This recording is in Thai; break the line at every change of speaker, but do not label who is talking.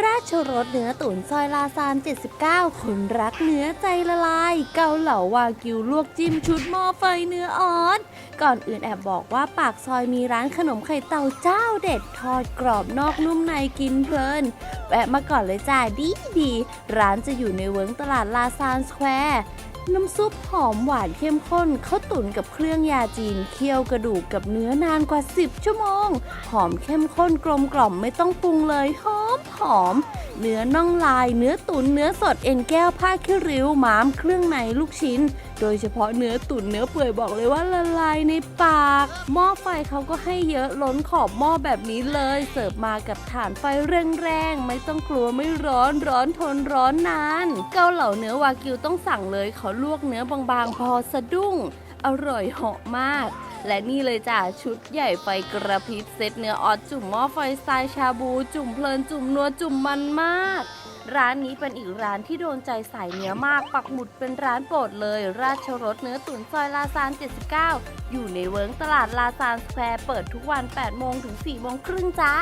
ราชรสเนื้อตุ๋นซอยลาซาน 79 คนรักเนื้อใจละลาย เกาเหลาวากิวลวกจิ้มชุดหม้อไฟเนื้ออ่อน ก่อนอื่นแอบบอกว่าปากซอยมีร้านขนมไข่เต่าเจ้าเด็ดทอดกรอบนอกนุ่มในกินเพลิน แวะมาก่อนเลยจ้าดีดี ร้านจะอยู่ในเวิร์งตลาดลาซานสแควร์น้ำซุปหอมหวานเข้มข้นเข้าตุ๋นกับเครื่องยาจีน เคี่ยวกระดูกกับเนื้อนานกว่า 10 ชั่วโมง หอมเข้มข้นกลมกล่อมไม่ต้องปรุงเลยหอ อม เนื้อน่องลาย เนื้อตุ๋นเนื้อสดเอ็นแก้วผ้าขี้ริ้วม้ามเครื่องในลูกชิ้น โดยเฉพาะเนื้อตุ๋นเนื้อเปื่อยบอกเลยว่าละลายในปาก หม้อไฟเขาก็ให้เยอะล้นขอบหม้อแบบนี้เลย เสิร์ฟมากับถ่านไฟแรงๆไม่ต้องกลัวไม่ร้อนร้อนทนร้อนนานเกาเหลาเนื้อวากิวต้องสั่งเลยเขาลวกเนื้อบางๆ พอสะดุ้ง อร่อยเหาะมาก และนี่เลยจ้ะชุดใหญ่ไฟกระพริบเซตเนื้อออดจุ่มหม้อไฟสไตล์ชาบู จุ่มเพลินจุ่มนัวจุ่มมันมาก ร้านนี้เป็นอีกร้านที่โดนใจสายเนื้อมาก ปักหมุดเป็นร้านโปรดเลย ราชรสเนื้อตุ๋นซอยลาซาน 79 อยู่ในเวิร์งตลาดลาซานสแควร์เปิดทุกวัน 8 โมงถึง 4 โมงครึ่งจ้า